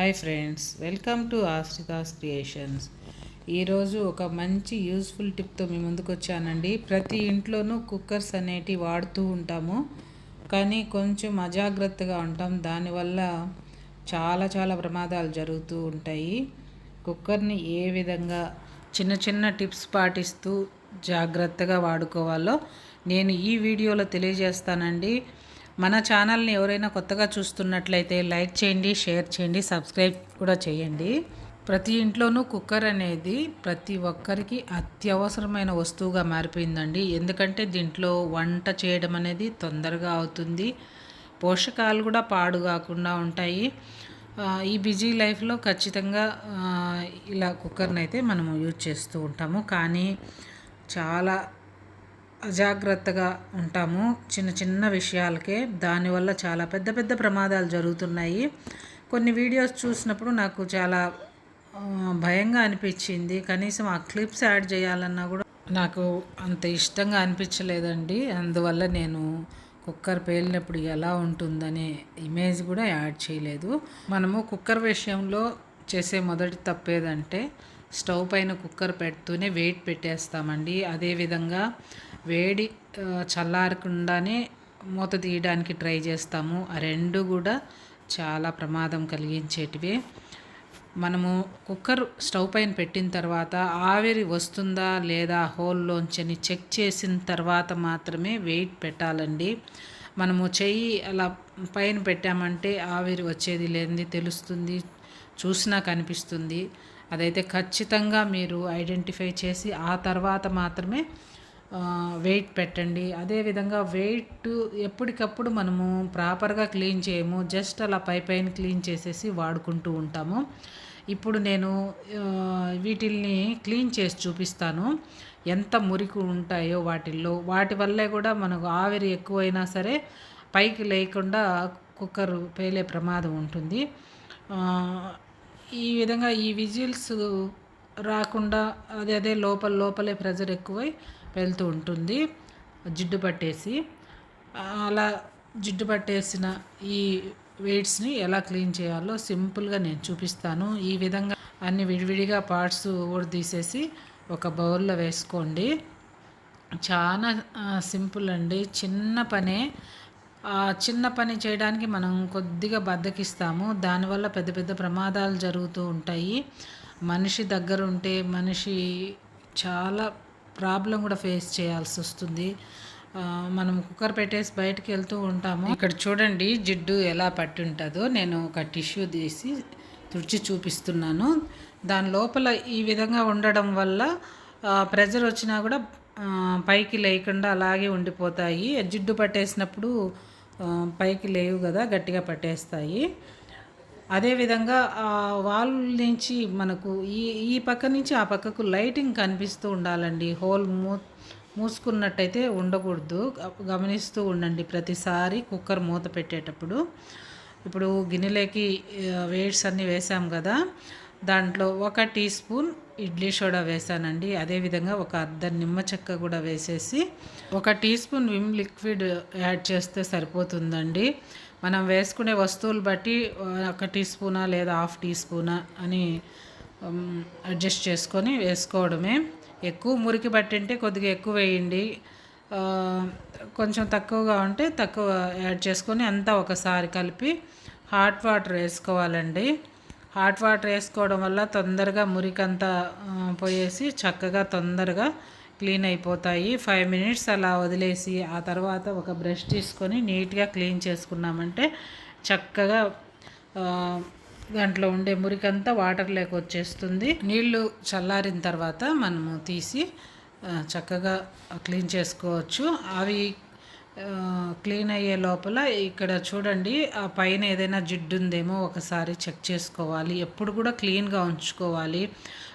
Hi friends welcome to Ashrithas creations ఈరోజు ఒక మంచి యూస్ఫుల్ టిప్తో మీ ముందుకు వచ్చానండి. ప్రతి ఇంట్లోనూ కుక్కర్స్ అనేటివి వాడుతూ ఉంటాము. కానీ కొంచెం అజాగ్రత్తగా ఉంటాం. దానివల్ల చాలా చాలా ప్రమాదాలు జరుగుతూ ఉంటాయి. కుక్కర్ని ఏ విధంగా చిన్న చిన్న టిప్స్ పాటిస్తూ జాగ్రత్తగా వాడుకోవాలో నేను ఈ వీడియోలో తెలియజేస్తానండి. మన ఛానల్ని ఎవరైనా కొత్తగా చూస్తున్నట్లయితే లైక్ చేయండి షేర్ చేయండి సబ్స్క్రైబ్ కూడా చేయండి. ప్రతి ఇంట్లోనూ కుక్కర్ అనేది ప్రతి ఒక్కరికి అత్యవసరమైన వస్తువుగా మారిపోయిందండి. ఎందుకంటే దీంట్లో వంట చేయడం అనేది తొందరగా అవుతుంది. పోషకాలు కూడా పాడు కాకుండా ఉంటాయి. ఈ బిజీ లైఫ్లో ఖచ్చితంగా ఇలా కుక్కర్ని అయితే మనము యూజ్ చేస్తూ ఉంటాము. కానీ చాలా అజాగ్రత్తగా ఉంటాము. చిన్న చిన్న విషయాలకే. దానివల్ల చాలా పెద్ద పెద్ద ప్రమాదాలు జరుగుతున్నాయి. కొన్ని వీడియోస్ చూసినప్పుడు నాకు చాలా భయంగా అనిపించింది. కనీసం ఆ క్లిప్స్ యాడ్ చేయాలన్నా కూడా నాకు అంత ఇష్టంగా అనిపించలేదండి. అందువల్ల నేను కుక్కర్ పేలినప్పుడు ఎలా ఉంటుందనే ఇమేజ్ కూడా యాడ్ చేయలేదు. మనము కుక్కర్ విషయంలో చేసే మొదటి తప్పేదంటే స్టవ్ పైన కుక్కర్ పెడుతూనే వెయిట్ పెట్టేస్తామండి. అదేవిధంగా వేడి చల్లారకుండానే మూత తీయడానికి ట్రై చేస్తాము. ఆ రెండు కూడా చాలా ప్రమాదం కలిగించేటివే. మనము కుక్కర్ స్టవ్ పైన పెట్టిన తర్వాత ఆవిరి వస్తుందా లేదా హోల్లోంచని చెక్ చేసిన తర్వాత మాత్రమే వెయిట్ పెట్టాలండి. మనము చెయ్యి అలా పైన పెట్టామంటే ఆవిరి వచ్చేది లేనిది తెలుస్తుంది చూసినా కనిపిస్తుంది. అదైతే ఖచ్చితంగా మీరు ఐడెంటిఫై చేసి ఆ తర్వాత మాత్రమే వెయిట్ పెట్టండి. అదేవిధంగా వెయిట్ ఎప్పటికప్పుడు మనము ప్రాపర్గా క్లీన్ చేయము. జస్ట్ అలా పై పైన క్లీన్ చేసేసి వాడుకుంటూ ఉంటాము. ఇప్పుడు నేను వీటిల్ని క్లీన్ చేసి చూపిస్తాను. ఎంత మురికి ఉంటాయో వాటిల్లో. వాటి వల్లే కూడా మనకు ఆవిరి ఎక్కువైనా సరే పైకి లేకుండా కుక్కర్ పేలే ప్రమాదం ఉంటుంది. ఈ విధంగా ఈ విజిల్స్ రాకుండా అదే అదే లోపల లోపలే ప్రెజర్ ఎక్కువై వెళ్తూ ఉంటుంది. జిడ్డు పట్టేసి అలా జిడ్డు పట్టేసిన ఈ వెయిట్స్ని ఎలా క్లీన్ చేయాలో సింపుల్గా నేను చూపిస్తాను. ఈ విధంగా అన్ని విడివిడిగా పార్ట్స్ తీసేసి ఒక బౌల్లో వేసుకోండి. చాలా సింపుల్ అండి. చిన్న పనే. ఆ చిన్న పని చేయడానికి మనం కొద్దిగా బద్దకిస్తాము. దానివల్ల పెద్ద పెద్ద ప్రమాదాలు జరుగుతూ ఉంటాయి. మనిషి దగ్గర ఉంటే మనిషి చాలా ప్రాబ్లం కూడా ఫేస్ చేయాల్సి వస్తుంది. మనం కుక్కర్ పెట్టేసి బయటకు వెళ్తూ ఉంటాము. ఇక్కడ చూడండి జిడ్డు ఎలా పట్టి ఉంటుందో నేను ఒక టిష్యూ తీసి తుడిచి చూపిస్తున్నాను. దాని లోపల ఈ విధంగా ఉండడం వల్ల ప్రెజర్ వచ్చినా కూడా పైకి లేకుండా అలాగే ఉండిపోతాయి. జిడ్డు పట్టేసినప్పుడు పైకి లేవు కదా గట్టిగా పట్టేస్తాయి. అదేవిధంగా ఆ వాల్ నుంచి మనకు ఈ ఈ పక్క నుంచి ఆ పక్కకు లైటింగ్ కనిపిస్తూ ఉండాలండి. హోల్ మూ మూసుకున్నట్టయితే ఉండకూడదు. గమనిస్తూ ఉండండి. ప్రతిసారి కుక్కర్ మూత పెట్టేటప్పుడు. ఇప్పుడు గిన్నెలోకి వేడ్స్ అన్నీ వేసాం కదా దాంట్లో ఒక టీ స్పూన్ ఇడ్లీ సోడా వేసానండి. అదేవిధంగా ఒక అర్ధ నిమ్మ చెక్క కూడా వేసేసి ఒక teaspoon Vim liquid add చేస్తే సరిపోతుందండి. మనం వేసుకునే వస్తువులు బట్టి ఒక టీ స్పూనా లేదా హాఫ్ టీ స్పూనా అని అడ్జస్ట్ చేసుకొని వేసుకోవడమే. ఎక్కువ మురికి పట్టింటే కొద్దిగా ఎక్కువ వేయండి. కొంచెం తక్కువగా ఉంటే తక్కువ యాడ్ చేసుకొని అంతా ఒకసారి కలిపి హాట్ వాటర్ వేసుకోవాలండి. హాట్ వాటర్ వేసుకోవడం వల్ల తొందరగా మురికంతా పోయేసి చక్కగా తొందరగా క్లీన్ అయిపోతాయి. ఫైవ్ మినిట్స్ అలా వదిలేసి ఆ తర్వాత ఒక బ్రష్ తీసుకొని నీట్గా క్లీన్ చేసుకున్నామంటే చక్కగా దాంట్లో ఉండే మురికంతా వాటర్ లేక వచ్చేస్తుంది. నీళ్ళు చల్లారిన తర్వాత మనము తీసి చక్కగా క్లీన్ చేసుకోవచ్చు. అవి క్లీన్ అయ్యే లోపల ఇక్కడ చూడండి ఆ పైన ఏదైనా జిడ్డు ఉందేమో ఒకసారి చెక్ చేసుకోవాలి. ఎప్పుడు కూడా క్లీన్గా ఉంచుకోవాలి.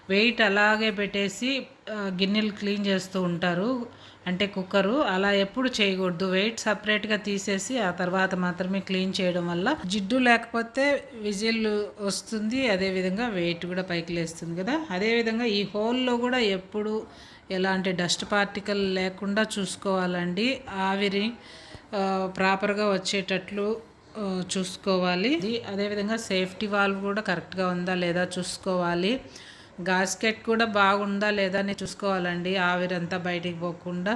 వెయిట్ అలాగే పెట్టేసి గిన్నెలు క్లీన్ చేస్తూ ఉంటారు. అంటే కుక్కరు అలా ఎప్పుడు చేయకూడదు. వెయిట్ సపరేట్గా తీసేసి ఆ తర్వాత మాత్రమే క్లీన్ చేయడం వల్ల జిడ్డు లేకపోతే విజిల్ వస్తుంది. అదేవిధంగా వెయిట్ కూడా పైకి లేస్తుంది కదా. అదేవిధంగా ఈ హోల్లో కూడా ఎప్పుడు ఎలాంటి డస్ట్ పార్టికల్ లేకుండా చూసుకోవాలండి. ఆవిరి ప్రాపర్గా వచ్చేటట్లు చూసుకోవాలి. అదేవిధంగా సేఫ్టీ వాల్వ్ కూడా కరెక్ట్గా ఉందా లేదా చూసుకోవాలి. గాస్కెట్ కూడా బాగుందా లేదా అని చూసుకోవాలండి. ఆవిరంతా బయటికి పోకుండా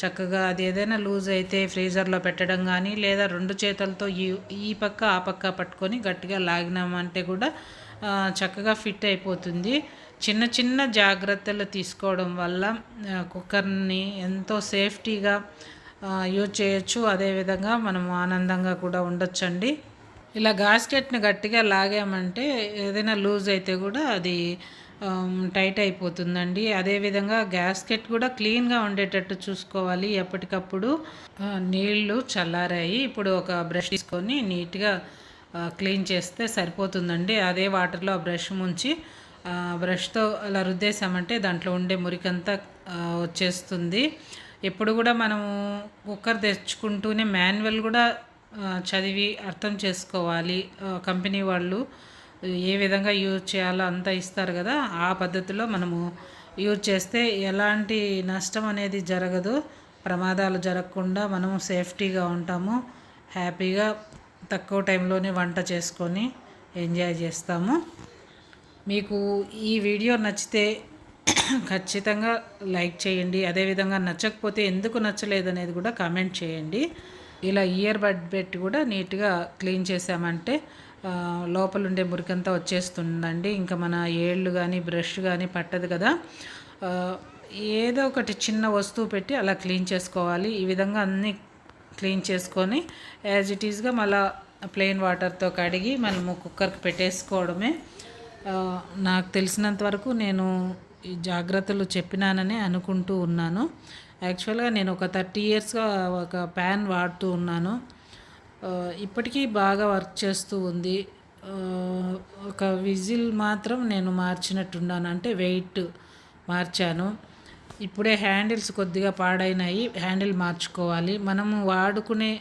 చక్కగా అది ఏదైనా లూజ్ అయితే ఫ్రీజర్లో పెట్టడం కానీ లేదా రెండు చేతులతో ఈ ఈ పక్క ఆ పక్క పట్టుకొని గట్టిగా లాగినామంటే కూడా చక్కగా ఫిట్ అయిపోతుంది. చిన్న చిన్న జాగ్రత్తలు తీసుకోవడం వల్ల కుక్కర్ని ఎంతో సేఫ్టీగా యూజ్ చేయొచ్చు. అదేవిధంగా మనం ఆనందంగా కూడా ఉండొచ్చండి. ఇలా గాస్కెట్ని గట్టిగా లాగామంటే ఏదైనా లూజ్ అయితే కూడా అది టైట్ అయిపోతుందండి. అదేవిధంగా గ్యాస్కెట్ కూడా క్లీన్గా ఉండేటట్టు చూసుకోవాలి. ఎప్పటికప్పుడు నీళ్ళు చల్లారాయి. ఇప్పుడు ఒక బ్రష్ తీసుకొని నీట్గా క్లీన్ చేస్తే సరిపోతుందండి. అదే వాటర్లో ఆ బ్రష్ ముంచి బ్రష్తో అలా రుద్దేశామంటే దాంట్లో ఉండే మురికంతా వచ్చేస్తుంది. ఎప్పుడు కూడా మనము కుక్కర్ తెచ్చుకుంటూనే మాన్యువల్ కూడా చదివి అర్థం చేసుకోవాలి. కంపెనీ వాళ్ళు ఏ విధంగా యూజ్ చేయాలో అంతా ఇస్తారు కదా ఆ పద్ధతిలో మనము యూజ్ చేస్తే ఎలాంటి నష్టం అనేది జరగదు. ప్రమాదాలు జరగకుండా మనము సేఫ్టీగా ఉంటాము. హ్యాపీగా తక్కువ టైంలోనే వంట చేసుకొని ఎంజాయ్ చేస్తాము. మీకు ఈ వీడియో నచ్చితే ఖచ్చితంగా లైక్ చేయండి. అదేవిధంగా నచ్చకపోతే ఎందుకు నచ్చలేదు అనేది కూడా కామెంట్ చేయండి. ఇలా ఇయర్ బడ్ పెట్టి కూడా నీట్గా క్లీన్ చేసామంటే లోపలుండే లోపల ఉండే మురికంతా వచ్చేస్తుందండి. ఇంకా మన ఏళ్ళు కానీ బ్రష్ కానీ పట్టదు కదా. ఏదో ఒకటి చిన్న వస్తువు పెట్టి అలా క్లీన్ చేసుకోవాలి. ఈ విధంగా అన్నీ క్లీన్ చేసుకొని యాజ్ ఇట్ ఈస్గా మళ్ళీ ప్లెయిన్ వాటర్తో కడిగి మనము కుక్కర్కి పెట్టేసుకోవడమే. నాకు తెలిసినంత వరకు నేను ఈ జాగ్రత్తలు చెప్పినానని అనుకుంటూ ఉన్నాను. యాక్చువల్గా నేను ఒక థర్టీ ఇయర్స్గా ఒక ప్యాన్ వాడుతూ ఉన్నాను. ఇప్పటికీ బాగా వర్క్ చేస్తూ ఉంది. ఒక విజిల్ మాత్రం నేను మార్చినట్టున్నాను. అంటే వెయిట్ మార్చాను. ఇప్పుడే హ్యాండిల్స్ కొద్దిగా పాడైనాయి. హ్యాండిల్ మార్చుకోవాలి. మనము వాడుకునే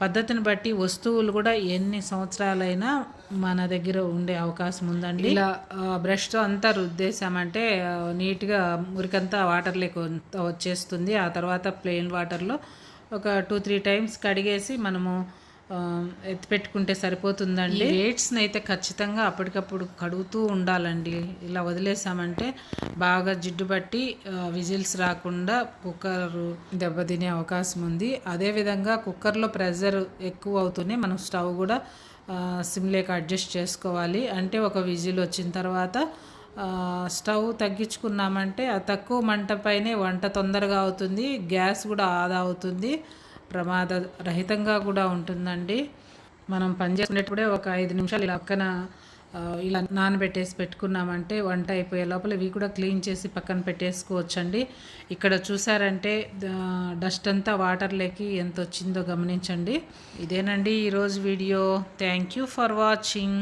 పద్ధతిని బట్టి వస్తువులు కూడా ఎన్ని సంవత్సరాలైనా మన దగ్గర ఉండే అవకాశం ఉందండి. ఇలా బ్రష్తో అంతా రుద్దేశామంటే నీట్గా మురికంతా వాటర్ లేక వచ్చేస్తుంది. ఆ తర్వాత ప్లెయిన్ వాటర్లో ఒక టూ త్రీ టైమ్స్ కడిగేసి మనము ఎత్తి పెట్టుకుంటే సరిపోతుందండి. రేట్స్ని అయితే ఖచ్చితంగా అప్పటికప్పుడు కడుగుతూ ఉండాలండి. ఇలా వదిలేసామంటే బాగా జిడ్డు పట్టి విజిల్స్ రాకుండా కుక్కర్ దెబ్బతినే అవకాశం ఉంది అదేవిధంగా కుక్కర్లో ప్రెషర్ ఎక్కువ అవుతూనే మనం స్టవ్ కూడా సిమ్లేక సిమ్లేకి అడ్జస్ట్ చేసుకోవాలి. అంటే ఒక విజిల్ వచ్చిన తర్వాత స్టవ్ తగ్గించుకున్నామంటే ఆ తక్కువ మంట పైనే వంట తొందరగా అవుతుంది. గ్యాస్ కూడా ఆదా అవుతుంది. ప్రమాద రహితంగా కూడా ఉంటుందండి. మనం పనిచేసుకునేటప్పుడే ఒక ఐదు నిమిషాలు ఇలా పక్కన ఇలా నానబెట్టేసి పెట్టుకున్నామంటే వంట అయిపోయే లోపల ఇవి కూడా క్లీన్ చేసి పక్కన పెట్టేసుకోవచ్చండి. ఇక్కడ చూసారంటే డస్ట్ అంతా వాటర్లోకి ఎంత వచ్చిందో గమనించండి. ఇదేనండి ఈరోజు video. Thank you for watching.